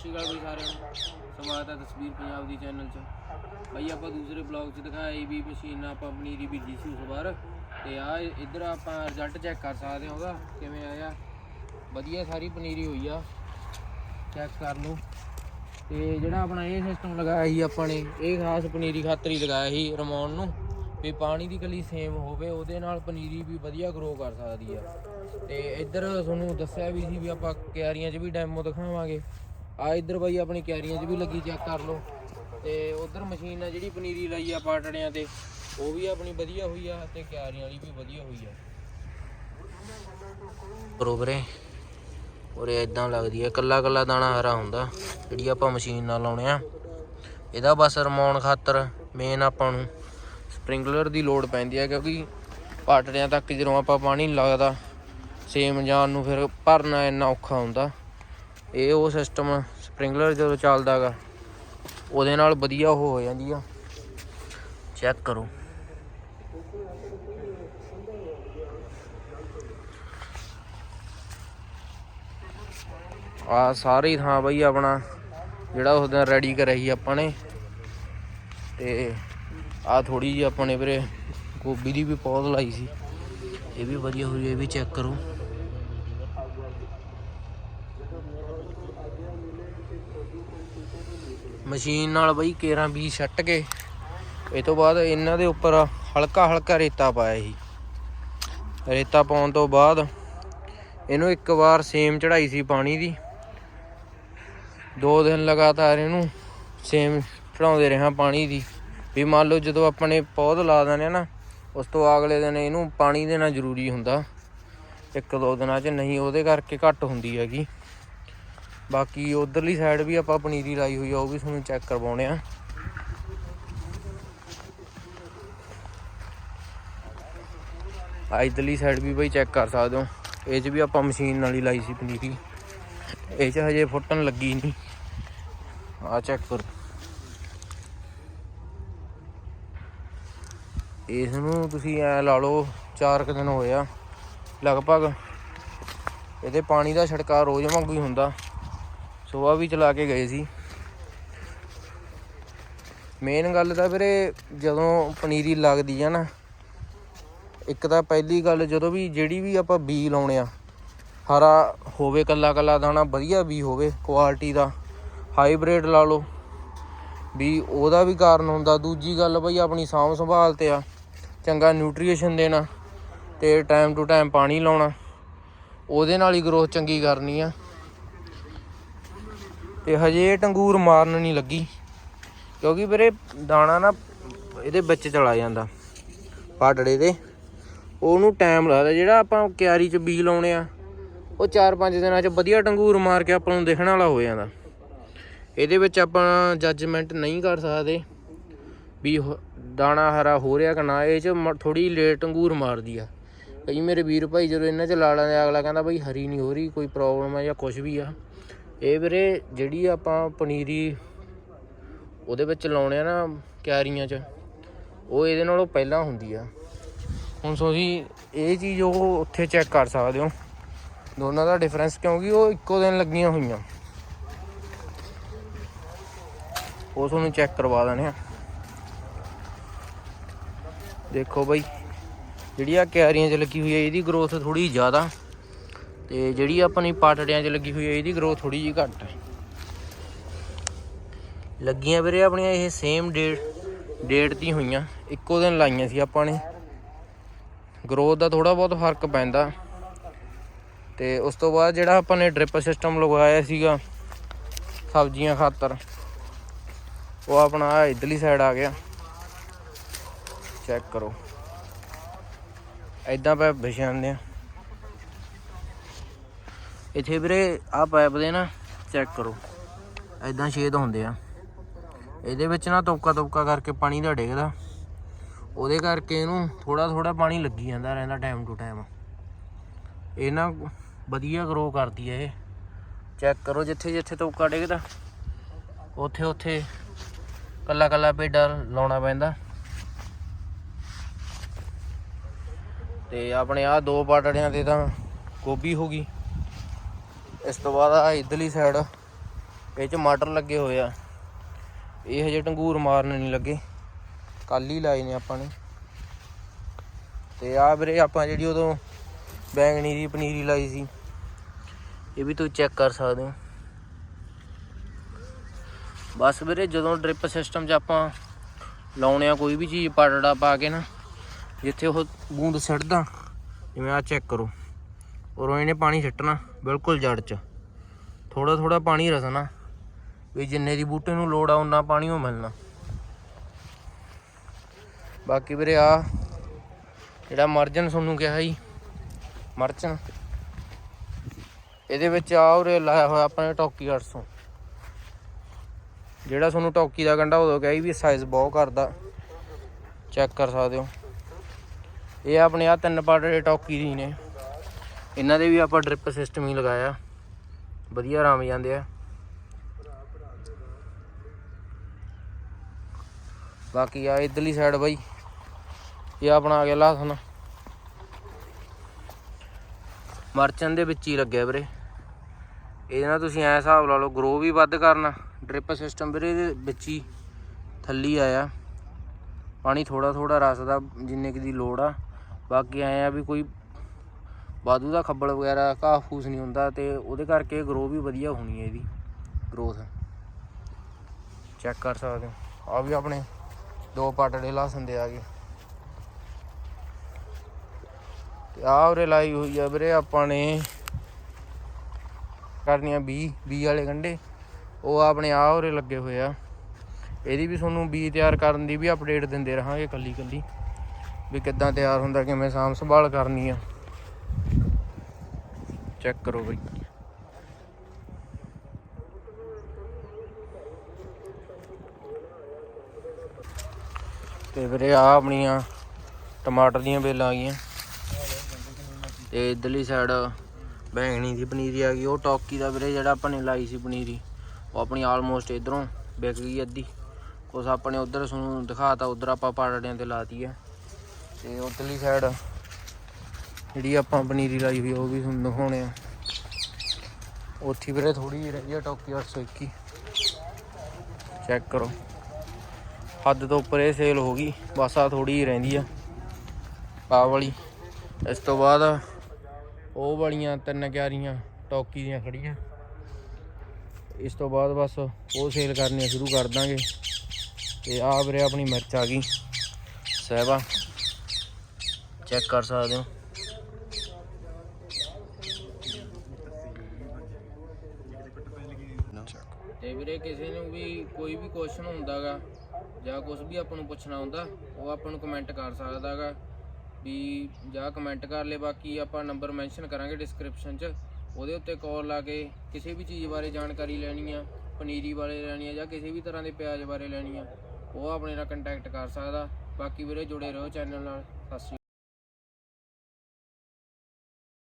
ਸ਼੍ਰੀ ਅਕਾਲ ਬਈ ਸਾਰਿਆਂ ਨੂੰ। ਸਵਾਗਤ ਹੈ ਤਸਵੀਰ ਪੰਜਾਬ ਦੀ ਚੈਨਲ 'ਚ। ਬਈ, ਆਪਾਂ ਦੂਸਰੇ ਬਲੌਗ 'ਚ ਦਿਖਾਇਆ ਇਹ ਵੀ ਮਸ਼ੀਨ ਆਪਾਂ ਪਨੀਰੀ ਬੀਜੀ ਸੀ ਉਸ ਵਾਰ। ਤੇ ਆ, ਇੱਧਰ ਆਪਾਂ ਰਿਜ਼ਲਟ ਚੈੱਕ ਕਰ ਸਕਦੇ ਹਾਂ ਉਹਦਾ, ਕਿਵੇਂ ਆਇਆ। ਵਧੀਆ ਸਾਰੀ ਪਨੀਰੀ ਹੋਈ ਆ। ਚੈੱਕ ਕਰ ਲਓ। ਤੇ ਜਿਹੜਾ ਆਪਣਾ ਇਹ ਸਿਸਟਮ ਲਗਾਇਆ ਸੀ ਆਪਾਂ ਨੇ, ਇਹ ਖਾਸ ਪਨੀਰੀ ਖਾਤਰ ਹੀ ਲਗਾਇਆ ਸੀ ਰਮਾਉਣ ਨੂੰ। ਵੀ ਪਾਣੀ ਦੀ ਕਲੀ ਸੇਮ ਹੋਵੇ, ਉਹਦੇ ਨਾਲ ਪਨੀਰੀ ਵੀ ਵਧੀਆ ਗਰੋ ਕਰ ਸਕਦੀ ਆ। ਤੇ ਇੱਧਰ ਤੁਹਾਨੂੰ ਦੱਸਿਆ ਵੀ ਸੀ ਵੀ ਆਪਾਂ ਕਿਆਰੀਆਂ 'ਚ ਵੀ ਡੈਮੋ ਦਿਖਾਵਾਂਗੇ। ਆ ਇੱਧਰ ਬਾਈ ਆਪਣੀ ਕਿਆਰੀਆਂ 'ਚ ਵੀ ਲੱਗੀ ਚੈੱਕ ਕਰ ਲਓ। ਤੇ ਉਧਰ ਮਸ਼ੀਨ ਆ ਜਿਹੜੀ ਪਨੀਰੀ ਲਾਈ ਆ ਪਾਟੜਿਆਂ ਤੇ, ਉਹ ਵੀ ਆਪਣੀ ਵਧੀਆ ਹੋਈ ਆ ਤੇ ਕਿਆਰੀਆਂ ਵਾਲੀ ਵੀ ਵਧੀਆ ਹੋਈ ਆ। ਬਰੋਬਰੇ ਉਰੇ ਇਦਾਂ ਲੱਗਦੀ ਹੈ ਕੱਲਾ ਕੱਲਾ ਦਾਣਾ ਹਰਾ ਹੁੰਦਾ, ਜਿਹੜੀ ਆਪਾਂ ਮਸ਼ੀਨ ਨਾਲ ਲਾਉਣੇ ਆ। ਇਹਦਾ ਬਸ ਰਮਾਉਣ ਖਾਤਰ ਮੇਨ ਆਪਾਂ ਨੂੰ ਸਪ੍ਰਿੰਕਲਰ ਦੀ ਲੋੜ ਪੈਂਦੀ ਹੈ ਕਿਉਂਕਿ ਪਾਟੜਿਆਂ ਤੱਕ ਜਦੋਂ ਆਪਾਂ ਪਾਣੀ ਲੱਗਦਾ ਸੇਮ ਜਾਣ ਨੂੰ ਫਿਰ ਭਰਨਾ ਇੰਨਾ ਔਖਾ ਹੁੰਦਾ। ਇਹ ਉਹ ਸਿਸਟਮ ਸਪ੍ਰਿੰਕਲਰ ਜਦੋਂ ਚੱਲਦਾਗਾ ਉਹਦੇ ਨਾਲ ਵਧੀਆ ਉਹ ਹੋ ਜਾਂਦੀ ਆ। ਚੈੱਕ ਕਰੋ। ਆ ਸਾਰੀ ਥਾਂ ਬਈ ਆਪਣਾ ਜਿਹੜਾ ਉਸ ਦਿਨ ਰੈਡੀ ਕਰਿਆ ਸੀ ਆਪਾਂ ਨੇ। ਤੇ ਆ ਥੋੜੀ ਜਿਹੀ ਆਪਾਂ ਨੇ ਵੀਰੇ ਗੋਭੀ ਦੀ ਵੀ ਪੌਦ ਲਾਈ ਸੀ। ਇਹ ਵੀ ਵਧੀਆ ਹੋਈ, ਇਹ ਵੀ ਚੈੱਕ ਕਰੋ। ਮਸ਼ੀਨ ਨਾਲ ਬਈ ਕੇਰਾਂ ਵੀ ਛੱਟ ਕੇ। ਇਹ ਤੋਂ ਬਾਅਦ ਇਹਨਾਂ ਦੇ ਉੱਪਰ ਹਲਕਾ ਹਲਕਾ ਰੇਤਾ ਪਾਇਆ ਸੀ। ਰੇਤਾ ਪਾਉਣ ਤੋਂ ਬਾਅਦ ਇਹਨੂੰ ਇੱਕ ਵਾਰ ਸੇਮ ਚੜਾਈ ਸੀ ਪਾਣੀ ਦੀ। ਦੋ ਦਿਨ ਲਗਾਤਾਰ ਇਹਨੂੰ ਸੇਮ ਚੜਾਉਂਦੇ ਰਿਹਾ ਪਾਣੀ ਦੀ। ਵੀ ਮੰਨ ਲਓ ਜਦੋਂ ਆਪਣੇ ਪੌਦ ਲਾ ਦਿੰਦੇ ਆ ਨਾ, ਉਸ ਤੋਂ ਅਗਲੇ ਦਿਨ ਇਹਨੂੰ ਪਾਣੀ ਦੇਣਾ ਜ਼ਰੂਰੀ ਹੁੰਦਾ। ਇੱਕ ਦੋ ਦਿਨਾਂ 'ਚ ਨਹੀਂ, ਉਹਦੇ ਕਰਕੇ ਘੱਟ ਹੁੰਦੀ ਹੈਗੀ। ਬਾਕੀ ਉਧਰਲੀ ਸਾਈਡ ਵੀ ਆਪਾਂ ਪਨੀਰੀ ਲਾਈ ਹੋਈ ਆ, ਉਹ ਵੀ ਤੁਹਾਨੂੰ ਚੈੱਕ ਕਰਵਾਉਣੇ ਆ। ਆ ਇਧਰਲੀ ਸਾਈਡ ਵੀ ਬਈ ਚੈੱਕ ਕਰ ਸਕਦੇ ਹੋ। ਇਹ 'ਚ ਵੀ ਆਪਾਂ ਮਸ਼ੀਨ ਨਾਲ ਹੀ ਲਾਈ ਸੀ ਪਨੀਰੀ ਇਹ 'ਚ ਹਜੇ ਫੁੱਟਣ ਲੱਗੀ ਨਹੀਂ। ਆ ਚੈੱਕ ਕਰੋ। ਇਸ ਨੂੰ ਤੁਸੀਂ ਐ ਲਾ ਲਓ 4 ਕੁ ਦਿਨ ਹੋਇਆ ਲਗਭਗ ਇਹਦੇ ਪਾਣੀ ਦਾ ਛਿੜਕਾਅ ਰੋਜ਼ ਵਾਂਗੂ ਹੀ ਹੁੰਦਾ। ਸੁਬਾਹ ਵੀ ਚਲਾ ਕੇ ਗਏ ਸੀ। ਮੇਨ ਗੱਲ ਤਾਂ ਵੀਰੇ ਜਦੋਂ ਪਨੀਰੀ ਲੱਗਦੀ ਆ ਨਾ, ਇੱਕ ਤਾਂ ਪਹਿਲੀ ਗੱਲ ਜਦੋਂ ਵੀ ਜਿਹੜੀ ਵੀ ਆਪਾਂ ਬੀ ਲਾਉਣੇ ਆ, ਹਰਾ ਹੋਵੇ, ਕੱਲਾ ਕੱਲਾ ਦਾਣਾ ਵਧੀਆ ਬੀ ਹੋਵੇ ਕੁਆਲਿਟੀ ਦਾ ਹਾਈਬ੍ਰਿਡ ਲਾ ਲਓ, ਵੀ ਉਹਦਾ ਵੀ ਕਾਰਨ ਹੁੰਦਾ। ਦੂਜੀ ਗੱਲ ਬਈ ਆਪਣੀ ਸਾਂਭ ਸੰਭਾਲ ਤੇ ਆ, ਚੰਗਾ ਨਿਊਟ੍ਰੀਸ਼ਨ ਦੇਣਾ ਤੇ ਟਾਈਮ ਟੂ ਟਾਈਮ ਪਾਣੀ ਲਾਉਣਾ, ਉਹਦੇ ਨਾਲ ਹੀ ਗਰੋਥ ਚੰਗੀ ਕਰਨੀ ਆ। ਤੇ ਹਜੇ ਇਹ ਟੰਗੂਰ ਮਾਰਨ ਨਹੀਂ ਲੱਗੀ। ਕਿਉਂਕਿ ਵੀਰੇ ਦਾਣਾ ਨਾ ਇਹਦੇ ਵਿੱਚ ਚਲਾ ਜਾਂਦਾ, ਪਾਟੜੇ ਦੇ। ਉਹਨੂੰ ਟਾਈਮ ਲੱਗਦਾ, ਜਿਹੜਾ ਆਪਾਂ ਕਿਆਰੀ 'ਚ ਬੀਜ ਲਾਉਣੇ ਆ, ਉਹ 4-5 ਦਿਨਾਂ 'ਚ ਵਧੀਆ ਟੰਗੂਰ ਮਾਰ ਕੇ ਆਪਾਂ ਨੂੰ ਦੇਖਣ ਵਾਲਾ ਹੋ ਜਾਂਦਾ। ਇਹਦੇ ਵਿੱਚ ਆਪਾਂ ਜੱਜਮੈਂਟ ਨਹੀਂ ਕਰ ਸਕਦੇ ਵੀ ਉਹ ਦਾਣਾ ਹਰਾ ਹੋ ਰਿਹਾ ਕਿ ਨਾ, ਇਹ 'ਚ ਥੋੜੀ ਲੇਟ ਟੰਗੂਰ ਮਾਰਦੀ ਆ। ਕਈ ਮੇਰੇ ਵੀਰ ਭਾਈ ਜਦੋਂ ਇਹਨਾਂ 'ਚ ਲਾ ਲੈਂਦੇ ਅਗਲਾ ਕਹਿੰਦਾ ਬਈ ਹਰੀ ਨਹੀਂ ਹੋ ਰਹੀ, ਕੋਈ ਪ੍ਰੋਬਲਮ ਆ ਜਾਂ ਕੁਝ ਵੀ ਆ। ਇਹ ਵੀਰੇ ਜਿਹੜੀ ਆਪਾਂ ਪਨੀਰੀ ਉਹਦੇ ਵਿੱਚ ਲਾਉਣੇ ਆ ਨਾ ਕਿਆਰੀਆਂ 'ਚ, ਉਹ ਇਹਦੇ ਨਾਲੋਂ ਪਹਿਲਾਂ ਹੁੰਦੀ ਆ। ਹੁਣ ਤੁਸੀਂ ਇਹ ਚੀਜ਼ ਉਹ ਉੱਥੇ ਚੈੱਕ ਕਰ ਸਕਦੇ ਹੋ। ਦੋਨਾਂ ਦਾ ਡਿਫਰੈਂਸ ਕਿਉਂਕਿ ਉਹ ਇੱਕੋ ਦਿਨ ਲੱਗੀਆਂ ਹੋਈਆਂ। ਉਹ ਤੁਹਾਨੂੰ ਚੈੱਕ ਕਰਵਾ ਦੇਣੇ ਆ। ਦੇਖੋ ਬਈ, ਜਿਹੜੀ ਆ ਕਿਆਰੀਆਂ 'ਚ ਲੱਗੀ ਹੋਈ ਹੈ ਇਹਦੀ ਗਰੋਥ ਥੋੜੀ ਜ਼ਿਆਦਾ। ਤੇ ਜਿਹੜੀ ਆਪਣੀ ਪਾਟੜਿਆਂ 'ਚ ਲੱਗੀ ਹੋਈ ਹੈ, ਇਹਦੀ ਗਰੋਥ ਥੋੜੀ ਜਿਹੀ ਘੱਟ ਹੈ। ਲੱਗੀਆਂ ਵੀਰੇ ਆਪਣੀਆਂ ਇਹ ਸੇਮ ਡੇਟ ਡੇਟ ਦੀ ਹੋਈਆਂ। ਇੱਕੋ ਦਿਨ ਲਾਈਆਂ ਸੀ ਆਪਾਂ ਨੇ। ਗਰੋਥ ਦਾ ਥੋੜਾ ਬਹੁਤ ਫ਼ਰਕ ਪੈਂਦਾ। ਤੇ ਉਸ ਤੋਂ ਬਾਅਦ ਜਿਹੜਾ ਆਪਾਂ ਨੇ ਡ੍ਰਿਪ ਸਿਸਟਮ ਲਗਵਾਇਆ ਸੀਗਾ, ਸਬਜ਼ੀਆਂ ਖਾਤਰ, ਉਹ ਆਪਣਾ ਆਹ ਇਧਰਲੀ ਸਾਈਡ ਆ ਗਿਆ। ਚੈੱਕ ਕਰੋ। ਐਦਾਂ ਪੈ ਵਿਛਾਉਂਦੇ ਆ ਇੱਥੇ ਵੀਰੇ ਆ ਪਾਈਪ ਦੇ ਨਾ ਚੈੱਕ ਕਰੋ। ਐਦਾਂ ਛੇਦ ਹੁੰਦੇ ਆ। ਇਹਦੇ ਵਿੱਚ ਨਾ ਤੋਕਾ ਤੋਕਾ ਕਰਕੇ ਪਾਣੀ ਦਾ ਡਿੱਗਦਾ। ਉਹਦੇ ਕਰਕੇ ਇਹਨੂੰ ਥੋੜਾ ਥੋੜਾ ਪਾਣੀ ਲੱਗੀ ਜਾਂਦਾ ਰਹਿੰਦਾ ਟਾਈਮ ਟੂ ਟਾਈਮ ਇਹ ਨਾ ਵਧੀਆ ਗਰੋ ਕਰਦੀ ਹੈ ਇਹ। ਚੈੱਕ ਕਰੋ ਜਿੱਥੇ ਜਿੱਥੇ ਤੋਕਾ ਡਿੱਗਦਾ। ਉੱਥੇ ਉੱਥੇ ਕੱਲਾ ਕੱਲਾ ਪੇਡਾ ਲਾਉਣਾ ਪੈਂਦਾ। ਤੇ ਆਪਣੇ ਆ ਦੋ ਪਾਟੜਿਆਂ ਤੇ ਤਾਂ ਗੋਭੀ ਹੋ ਗਈ। ਇਸ ਤੋਂ ਬਾਅਦ ਆ ਇਧਰਲੀ ਸਾਈਡ ਇਹ ਚ ਮਟਰ ਲੱਗੇ ਹੋਏ ਆ। ਇਹ ਹਜੇ ਟੰਗੂਰ ਮਾਰਨ ਨਹੀਂ ਲੱਗੇ। ਕੱਲ ਹੀ ਲਾਏ ਨੇ ਆਪਾਂ ਨੇ। ਤੇ ਆ ਵੀਰੇ ਆਪਾਂ ਜਿਹੜੀ ਉਦੋਂ ਬੈਂਗਣੀ ਦੀ ਪਨੀਰੀ ਲਾਈ ਸੀ, ਇਹ ਵੀ ਤੁਸੀਂ ਚੈੱਕ ਕਰ ਸਕਦੇ ਹੋ। ਬਸ ਵੀਰੇ ਜਦੋਂ ਡ੍ਰਿਪ ਸਿਸਟਮ 'ਚ ਆਪਾਂ ਲਾਉਣੇ ਆ ਕੋਈ ਵੀ ਚੀਜ਼ ਪਾਟੜਾ ਪਾ ਕੇ ਨਾ, ਜਿੱਥੇ ਉਹ ਬੂੰਦ ਸਿੱਟਦਾ, ਜਿਵੇਂ ਆ ਚੈੱਕ ਕਰੋ। ਔਰ ਇਹਨੇ ਪਾਣੀ ਸਿੱਟਣਾ ਬਿਲਕੁਲ ਜੜ 'ਚ। ਥੋੜਾ ਥੋੜਾ ਪਾਣੀ ਰਸਣਾ। ਵੀ ਜਿੰਨੇ ਦੀ ਬੂਟੇ ਨੂੰ ਲੋੜ ਆ ਉਨਾ ਪਾਣੀ ਉਹ ਮਿਲਣਾ। ਬਾਕੀ ਵੀਰੇ ਆ ਜਿਹੜਾ ਮਰਜਨ ਤੁਹਾਨੂੰ ਕਿਹਾ ਜੀ ਮਰਚਨ ਇਹਦੇ ਵਿੱਚ ਆ ਉਰੇ ਲਾਇਆ ਹੋਇਆ ਆਪਣੇ ਟੋਕੀ 800 ਜਿਹੜਾ ਤੁਹਾਨੂੰ ਟੋਕੀ ਦਾ ਗੰਡਾ ਉਦੋਂ ਕਹੀ ਵੀ ਸਾਈਜ਼ ਬਹੁਤ ਕਰਦਾ। ਚੈੱਕ ਕਰ ਸਕਦੇ ਹੋ। ਇਹ ਆਪਣੇ ਆ ਤਿੰਨ ਪਾਰਟ ਦੇ ਟੋਕੀ ਦੀ ਨੇ। ਇਹਨਾਂ ਦੇ ਵੀ ਆਪਾਂ ਡ੍ਰਿਪ ਸਿਸਟਮ ਹੀ ਲਗਾਇਆ। ਵਧੀਆ ਆਰਾਮ ਜਾਂਦੇ ਆ। ਬਾਕੀ ਆ ਇਧਰਲੀ ਸਾਈਡ ਬਾਈ, ਇਹ ਆਪਣਾ ਆ ਗਿਆ ਲਸਣ। ਮਰਚਨ ਦੇ ਵਿੱਚ ਹੀ ਲੱਗਿਆ ਵੀਰੇ। ਇਹਦੇ ਨਾਲ ਤੁਸੀਂ ਐ ਹਿਸਾਬ ਲਾ ਲਓ ਗਰੋ ਵੀ ਵੱਧ ਕਰਨਾ ਡ੍ਰਿਪ ਸਿਸਟਮ ਵੀਰੇ ਇਹਦੇ ਵਿੱਚ ਹੀ ਥੱਲੀ ਆਇਆ। ਪਾਣੀ ਥੋੜਾ ਥੋੜਾ ਰਸ ਦਾ ਜਿੰਨੇ ਕੁ ਦੀ ਲੋੜ ਆ। ਬਾਕੀ ਐ ਆ ਵੀ ਕੋਈ ਵਾਧੂ ਦਾ ਖੱਬਲ ਵਗੈਰਾ ਘਾਹ ਫੂਸ ਨਹੀਂ ਹੁੰਦਾ ਤੇ ਉਹਦੇ ਕਰਕੇ ਗਰੋ ਵੀ ਵਧੀਆ ਹੋਣੀ ਹੈ ਇਹਦੀ ਗਰੋਥ ਚੈੱਕ ਕਰ ਸਕਦੇ ਹੋ। ਆ ਵੀ ਆਪਣੇ ਦੋ ਪਾਟੜੇ ਲਸਣ ਦੇ ਆ ਗਏ। ਤੇ ਆ ਉਰੇ ਲਾਈ ਹੋਈ ਆ ਵੀਰੇ ਆਪਾਂ ਨੇ ਕਰਨੀਆਂ 20 20 ਵਾਲੇ ਗੰਡੇ ਉਹ ਆਪਣੇ ਆ ਉਰੇ ਲੱਗੇ ਹੋਏ ਆ। ਇਹਦੀ ਵੀ ਤੁਹਾਨੂੰ ਬੀ ਤਿਆਰ ਕਰਨ ਦੀ ਵੀ ਅਪਡੇਟ ਦਿੰਦੇ ਰਹਾਂਗੇ ਕੱਲੀ ਕੱਲੀ ਵੀ ਕਿੱਦਾਂ ਤਿਆਰ ਹੁੰਦਾ, ਕਿਵੇਂ ਸਾਂਭ ਸੰਭਾਲ ਕਰਨੀ ਆ। ਚੈੱਕ ਕਰੋ ਬਈ। ਤੇ ਵੀਰੇ ਆ ਆਪਣੀਆਂ ਟਮਾਟਰ ਦੀਆਂ ਬੇਲਾਂ ਆ ਗਈਆਂ। ਤੇ ਇਧਰਲੀ ਸਾਈਡ ਬੈਂਗਣੀ ਦੀ ਪਨੀਰੀ ਆ ਗਈ। ਉਹ ਟੌਕੀ ਦਾ ਵੀਰੇ ਜਿਹੜਾ ਆਪਾਂ ਨੇ ਲਾਈ ਸੀ ਪਨੀਰੀ, ਉਹ ਆਪਣੀ ਆਲਮੋਸਟ ਇਧਰੋਂ ਵਿਕ ਗਈ ਅੱਧੀ। ਕੁਛ ਆਪਣੇ ਉਧਰ ਤੁਹਾਨੂੰ ਦਿਖਾਤਾ, ਉਧਰ ਆਪਾਂ ਪਾੜਿਆਂ ਤੇ ਲਾਤੀ ਆ। ਤੇ ਉਧਰਲੀ ਸਾਈਡ ਜਿਹੜੀ ਆਪਾਂ ਪਨੀਰੀ ਲਾਈ ਹੋਈ ਉਹ ਵੀ ਤੁਹਾਨੂੰ ਦਿਖਾਉਣੇ ਆ। ਉੱਥੇ ਵੀਰੇ ਥੋੜੀ ਜਿਹੀ ਰਹੀ ਆ ਟੌਕੀ 821 ਚੈੱਕ ਕਰੋ। ਹੱਦ ਤੋਂ ਉੱਪਰ ਇਹ ਸੇਲ ਹੋ ਗਈ, ਬਸ ਆ ਥੋੜੀ ਜਿਹੀ ਰਹਿੰਦੀ ਆ। ਆਹ ਵਾਲੀ। ਇਸ ਤੋਂ ਬਾਅਦ ਉਹ ਵਾਲੀਆਂ ਤਿੰਨ ਕਿਆਰੀਆਂ, ਟੋਕੀ ਦੀਆਂ ਖੜੀਆਂ। ਇਸ ਤੋਂ ਬਾਅਦ ਬਸ ਉਹ ਸੇਲ ਕਰਨੀਆਂ ਸ਼ੁਰੂ ਕਰ ਦਾਂਗੇ। ਤੇ ਆ ਵੀਰੇ ਆਪਣੀ ਮਿਰਚ ਆ ਗਈ। ਸਹਿਬਾ ਚੈੱਕ ਕਰ ਸਕਦੇ ਹੋ। ਤੇ ਵੀਰੇ ਕਿਸੇ ਨੂੰ ਵੀ ਕੋਈ ਵੀ ਕੁਐਸਚਨ ਹੁੰਦਾਗਾ ਜਾਂ ਕੁਝ ਵੀ ਆਪਾਂ ਨੂੰ ਪੁੱਛਣਾ ਹੁੰਦਾ, ਉਹ ਆਪਾਂ ਨੂੰ ਕਮੈਂਟ ਕਰ ਸਕਦਾਗਾ। ਵੀ ਜਾਂ ਕਮੈਂਟ ਕਰ ਲੈ, ਬਾਕੀ ਆਪਾਂ ਨੰਬਰ ਮੈਂਸ਼ਨ ਕਰਾਂਗੇ ਡਿਸਕ੍ਰਿਪਸ਼ਨ 'ਚ। ਉਹਦੇ ਉੱਤੇ ਕਾਲ ਲਾ ਕੇ ਕਿਸੇ ਵੀ ਚੀਜ਼ ਬਾਰੇ ਜਾਣਕਾਰੀ ਲੈਣੀ ਆ, ਪਨੀਰੀ ਬਾਰੇ ਲੈਣੀ ਆ ਜਾਂ ਕਿਸੇ ਵੀ ਤਰ੍ਹਾਂ ਦੇ ਪਿਆਜ਼ ਬਾਰੇ ਲੈਣੀ ਆ, ਉਹ ਆਪਣੇ ਨਾਲ ਕੰਟੈਕਟ ਕਰ ਸਕਦਾ। ਬਾਕੀ ਵੀਰੇ ਜੁੜੇ ਰਹੋ ਚੈਨਲ ਨਾਲ। ਸਤਿ ਸ਼੍ਰੀ ਅਕਾਲ।